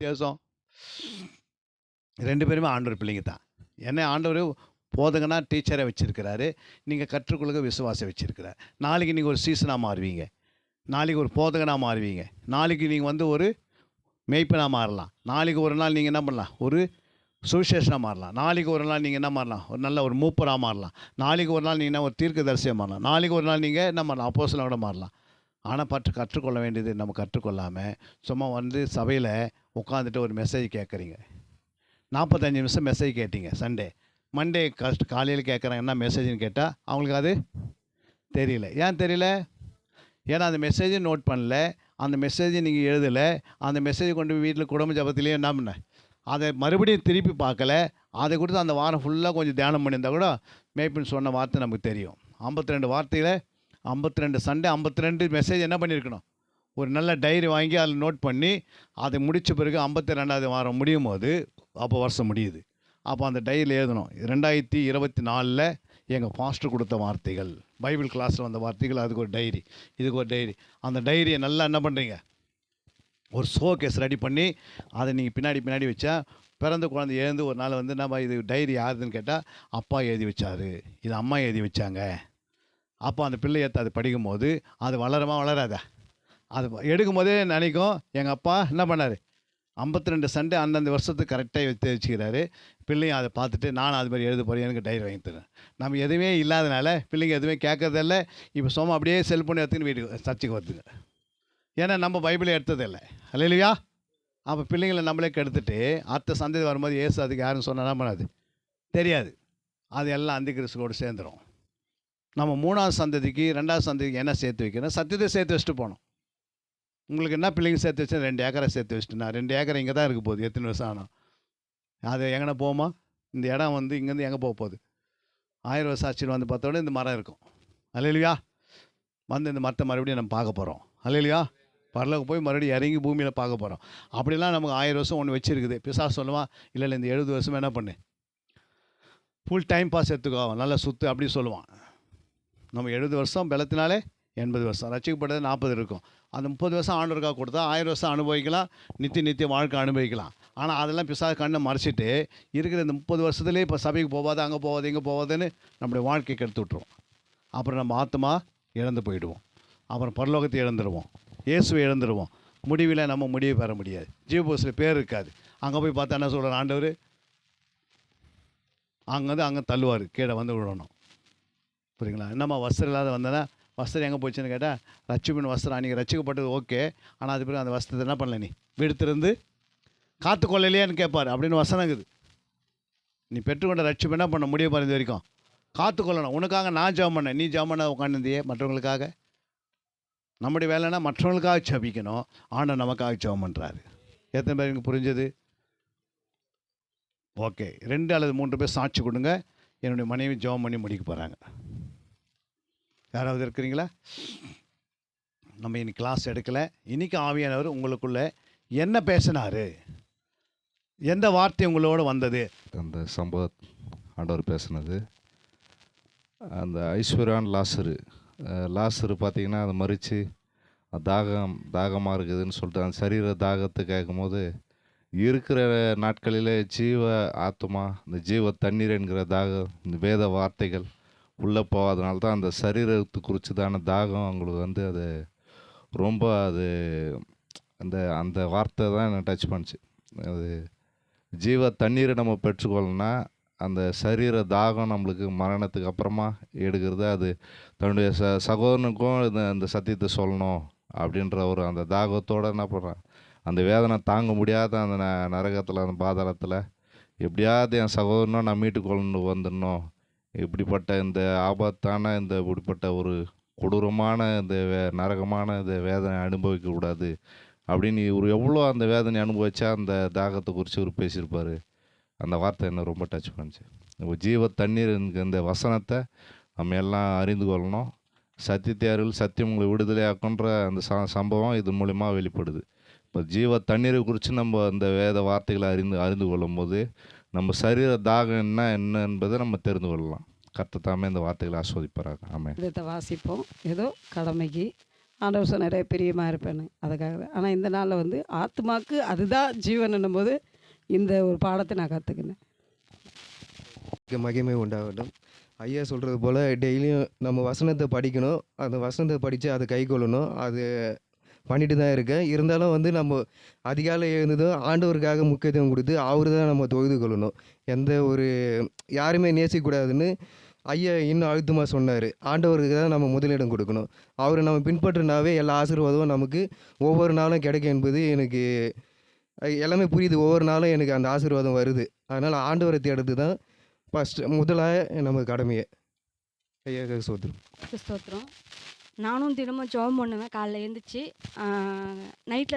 வித்தியாசம்? ரெண்டு பேருமே ஆண்டவர் பிள்ளைங்க தான். என்ன ஆண்டவர் போதகனா டீச்சரை வச்சுருக்கிறாரு. நீங்கள் கற்றுக்கொள்ளுங்க விசுவாசம் வச்சுருக்கிறார். நாளைக்கு நீங்கள் ஒரு சீசனாக மாறுவீங்க. நாளைக்கு ஒரு போதகனாக மாறுவீங்க. நாளைக்கு நீங்கள் வந்து ஒரு மேய்ப்பனாக மாறலாம். நாளைக்கு ஒரு நாள் நீங்கள் என்ன பண்ணலாம்? ஒரு சுவிசேஷனாக மாறலாம். நாளைக்கு ஒரு நாள் நீங்கள் என்ன மாறலாம்? ஒரு நல்ல ஒரு மூப்பராக மாறலாம். நாளைக்கு ஒரு நாள் நீங்கள் என்ன ஒரு தீர்க்கதரிசியாக மாறலாம். நாளைக்கு ஒரு நாள் நீங்கள் என்ன பண்ணலாம் அப்போஸ்தலனா கூட மாறலாம். ஆனால் பற்று கற்றுக்கொள்ள வேண்டியது நம்ம கற்றுக்கொள்ளாமல் சும்மா வந்து சபையில் உட்காந்துட்டு ஒரு மெசேஜ் கேட்குறீங்க நாற்பத்தஞ்சு நிமிஷம் மெசேஜ் கேட்டீங்க சண்டே மண்டே கஷ்ட காலையில் கேட்குறாங்க என்ன மெசேஜ்னு கேட்டால் அவங்களுக்கு அது தெரியல. ஏன் தெரியல? ஏன்னா அந்த மெசேஜை நோட் பண்ணல. அந்த மெசேஜை நீங்கள் எழுதலை. அந்த மெசேஜை கொண்டு போய் வீட்டில் குடும்ப ஜபத்திலேயே என்ன பண்ண? அதை மறுபடியும் திருப்பி பார்க்கல. அதை கொடுத்து அந்த வாரம் ஃபுல்லாக கொஞ்சம் தியானம் பண்ணியிருந்தா கூட மேய்ப்பின் சொன்ன வார்த்தை நமக்கு தெரியும். ஐம்பத்தி ரெண்டு வார்த்தையில் ஐம்பத்தி ரெண்டு சண்டே ஐம்பத்தி ரெண்டு மெசேஜ் என்ன பண்ணியிருக்கணும்? ஒரு நல்ல டைரி வாங்கி அதில் நோட் பண்ணி அதை முடித்த பிறகு ஐம்பத்தி ரெண்டாவது வாரம் முடியும் போது அப்போ வருஷம் முடியுது. அப்போ அந்த டைரியில் எழுதணும். ரெண்டாயிரத்தி இருபத்தி நாலில் எங்கள் பாஸ்டர் கொடுத்த வார்த்தைகள். பைபிள் கிளாஸில் வந்த வார்த்தைகள் அதுக்கு ஒரு டைரி இதுக்கு ஒரு டைரி அந்த டைரியை நல்லா என்ன பண்ணுறீங்க ஒரு ஷோ கேஸ் ரெடி பண்ணி அதை நீங்கள் பின்னாடி பின்னாடி வச்சா பிறந்த குழந்தை எழுந்து ஒரு நாள் வந்து நம்ம இது டைரி யாருதுன்னு கேட்டால் அப்பா எழுதி வச்சாரு. இது அம்மா எழுதி வச்சாங்க. அப்போ அந்த பிள்ளையை அது படிக்கும் போது அது வளரமா வளராதா. அது எடுக்கும் போதே நினைக்கும் எங்கள் அப்பா என்ன பண்ணார்? ஐம்பத்தி ரெண்டு சண்டே அந்தந்த வருஷத்துக்கு கரெக்டாக வச்சு வச்சுக்கிறாரு. பிள்ளையும் அதை பார்த்துட்டு நானும் அது மாதிரி எழுத போகிறேன் எனக்கு டைரி வாங்கி தரேன். நம்ம எதுவுமே இல்லாதனால பிள்ளைங்க எதுவுமே கேட்கறதில்ல. இப்போ சும்மா அப்படியே செல்ஃபோன் எடுத்துன்னு வீட்டுக்கு சர்ச்சுக்கு வருதுங்க ஏன்னா நம்ம பைபிளை எடுத்ததில்லை. இல்லையா அப்போ பிள்ளைங்களை நம்மளே கெடுத்துட்டு அடுத்த சந்ததி வரும்போது ஏசு அதுக்கு யாரும் சொன்னால் என்ன பண்ணாது? தெரியாது. அது எல்லாம் அந்தி கிறிஸ்துவோடு சேர்ந்துடும் நம்ம மூணாவது சந்ததிக்கு ரெண்டாவது சந்ததிக்கு என்ன சேர்த்து வைக்கணும் சத்தியத்தை சேர்த்து வச்சுட்டு போகணும். உங்களுக்கு என்ன பிள்ளைங்க சேர்த்து வச்சு ரெண்டு ஏக்கரை சேர்த்து வச்சுட்டு நான் ரெண்டு ஏக்கரை இங்கே தான் இருக்க போகுது. எத்தனை வருஷம் ஆனால் அது எங்கன போமா இந்த இடம் வந்து இங்கேருந்து எங்கே போக போகுது? ஆயிரம் வருஷம் ஆட்சியில் வந்து பார்த்தோட இந்த மரம் இருக்கும். அல்லையா வந்து இந்த மரத்தை மறுபடியும் நம்ம பார்க்க போகிறோம் அல்லையா பரலோக போய் மறுபடியும் இறங்கி பூமியில் பார்க்க போகிறோம் அப்படிலாம் நமக்கு ஆயிரம் வருஷம் ஒன்று வச்சுருக்குது. பிசா சொல்லுவான் இல்லை இல்லை இந்த எழுபது வருஷம் என்ன பண்ணு? ஃபுல் டைம் பாஸ் எடுத்துக்கோ நல்லா சுற்று அப்படி சொல்லுவான். நம்ம எழுபது வருஷம் பலத்தினாலே எண்பது வருஷம். ரசிக்கப்பட்டது நாற்பது இருக்கும். அந்த முப்பது வருஷம் ஆண்டவருக்காக கொடுத்தா ஆயிரம் வருஷம் அனுபவிக்கலாம். நித்திய நித்திய வாழ்க்கை அனுபவிக்கலாம். ஆனால் அதெல்லாம் பிசா கண்ணை மறைச்சிட்டு இருக்கிற இந்த முப்பது வருஷத்துலேயே இப்போ சபைக்கு போகாது அங்கே போகாது இங்கே போகாதுன்னு நம்முடைய வாழ்க்கைக்கு எடுத்து விட்ருவோம் அப்புறம் நம்ம ஆத்மா இழந்து போயிடுவோம். அப்புறம் பரலோகத்தை இழந்துருவோம். இயேசுவை இழந்துருவோம். முடிவில் நம்ம முடிவு பெற முடியாது. ஜீவபோஸில் பேர் இருக்காது. அங்கே போய் பார்த்தா என்ன சொல்கிறார் ஆண்டவர்? அங்கே வந்து அங்கே தள்ளுவார். கீழே வந்து விடணும் புரியுங்களா என்னம்மா வஸ்திரம் இல்லாத வந்தேன்னா வஸ்திரம் எங்கே போச்சுன்னு கேட்டால் ரட்சிப்பின் வஸ்திரம் அன்றைக்கி ரட்சிக்கப்பட்டது ஓகே. ஆனால் அது பிறகு அந்த வஸ்திரத்தை என்ன பண்ணல நீ? விடுத்திருந்து காத்துக்கொள்ளலையேன்னு கேட்பார் அப்படின்னு வசனம் இருக்குது. நீ பெற்றுக்கொண்ட ரட்சிப்பு என்ன பண்ண முடிய பாரு வரைக்கும். வரைக்கும் காத்துக்கொள்ளணும் உனக்காக நான் ஜெபம் பண்ணேன். நீ ஜாம் பண்ண உட்காந்துருந்தியே மற்றவங்களுக்காக. நம்முடைய வேலைன்னா மற்றவங்களுக்காக ஜபிக்கணும். ஆனால் நமக்காக ஜெபம் பண்ணுறாரு எத்தனை பேருக்கு புரிஞ்சது? ஓகே. ரெண்டு அல்லது மூன்று பேர் சாட்சி கொடுங்க. என்னுடைய மனைவி ஜெபம் பண்ணி முடிக்க போகிறாங்க யாராவது இருக்கிறீங்களா? நம்ம இன்னைக்கு கிளாஸ் எடுக்கலை. இன்னைக்கு ஆவியானவர் உங்களுக்குள்ள என்ன பேசினாரு? எந்த வார்த்தை உங்களோட வந்தது? அந்த சம்பவ ஆண்டவர் பேசுனது. அந்த ஐஸ்வர்யான் லாசரு. லாசரு பார்த்தீங்கன்னா அதை மறித்து தாகம் தாகமாக இருக்குதுன்னு சொல்லிட்டு அந்த சரீர தாகத்தை கேட்கும்போது இருக்கிற நாட்களிலே ஜீவ ஆத்மா இந்த ஜீவ தண்ணீர் என்கிற தாகம் இந்த வேத வார்த்தைகள் உள்ளே போகாதனால தான் அந்த சரீரத்து குறிச்சதான தாகம் அவங்களுக்கு வந்து அது ரொம்ப அது அந்த அந்த வார்த்தை தான் என்னை டச் பண்ணுச்சு. அது ஜீவ தண்ணீரை நம்ம பெற்றுக்கொள்ளனா அந்த சரீர தாகம் நம்மளுக்கு மரணத்துக்கு அப்புறமா எடுக்கிறது அது தன்னுடைய ச சகோதரனுக்கும் இந்த அந்த சத்தியத்தை சொல்லணும் அப்படின்ற ஒரு அந்த தாகத்தோடு என்ன பண்ணுறான் அந்த வேதனை தாங்க முடியாத அந்த ந நரகத்தில் அந்த பாதாளத்தில் எப்படியாவது என் சகோதரனும் நான் மீட்டு கொண்டு வந்துடணும். இப்படிப்பட்ட இந்த ஆபத்தான இந்த இப்படிப்பட்ட ஒரு கொடூரமான இந்த வே நரகமான இந்த வேதனை அனுபவிக்கக்கூடாது அப்படின்னு இவர் எவ்வளோ அந்த வேதனை அனுபவிச்சா அந்த தாகத்தை குறித்து இவர் பேசியிருப்பார். அந்த வார்த்தை என்ன ரொம்ப டச் பண்ணுச்சு. இப்போ ஜீவ தண்ணீர் இந்த வசனத்தை நம்ம எல்லாம் அறிந்து கொள்ளணும். சத்தியத்தை அருள் சத்தியம் உங்களை விடுதலையாக்குன்ற அந்த ச சம்பவம் இது மூலிமா வெளிப்படுது. இப்போ ஜீவ தண்ணீரை குறித்து நம்ம அந்த வேத வார்த்தைகளை அறிந்து அறிந்து கொள்ளும் போது நம்ம சரீர தாகம் என்ன என்ன என்பதை நம்ம தெரிந்து கொள்ளலாம். கர்த்தர் தாமே இந்த வார்த்தைகளை ஆஸ்வதிப்பாராக. ஆமென். இதை வாசிப்போம். ஏதோ கடமைக்கு ஆண்டவர் சொன்னார் பிரியமாக இருப்பேன்னு. அதுக்காக தான் ஆனால் இந்த நாளில் வந்து ஆத்மாக்கு அதுதான் ஜீவன் போது இந்த ஒரு பாடத்தை நான் கற்றுக்கினேன் க்கு மகிமை உண்டாகட்டும். ஐயா சொல்கிறது போல் டெய்லியும் நம்ம வசனத்தை படிக்கணும். அந்த வசனத்தை படித்து அதை கை கொள்ளணும். அது பண்ணிட்டு தான் இருக்கேன். இருந்தாலும் வந்து நம்ம அதிகாலை எழுந்ததும் ஆண்டவருக்காக முக்கியத்துவம் கொடுத்து அவர் தான் நம்ம தொழுது கொள்ளணும். எந்த ஒரு யாருமே நேசிக்கக்கூடாதுன்னு ஐயா இன்னும் அழுத்தமாக சொன்னார். ஆண்டவருக்கு தான் நம்ம முதலிடம் கொடுக்கணும். அவரை நம்ம பின்பற்றினாவே எல்லா ஆசீர்வாதமும் நமக்கு ஒவ்வொரு நாளும் கிடைக்கும் என்பது எனக்கு எல்லாமே புரியுது. ஒவ்வொரு நாளும் எனக்கு அந்த ஆசீர்வாதம் வருது. அதனால் ஆண்டவரை தேடுறது தான் ஃபஸ்ட்டு முதலாக நமக்கு கடமையை. ஐயா சோத்திரம். ஸ்தோத்திரம் நானும் தினமும் ஜெபம் பண்ணுவேன். காலைல எழுந்திரிச்சி நைட்டில்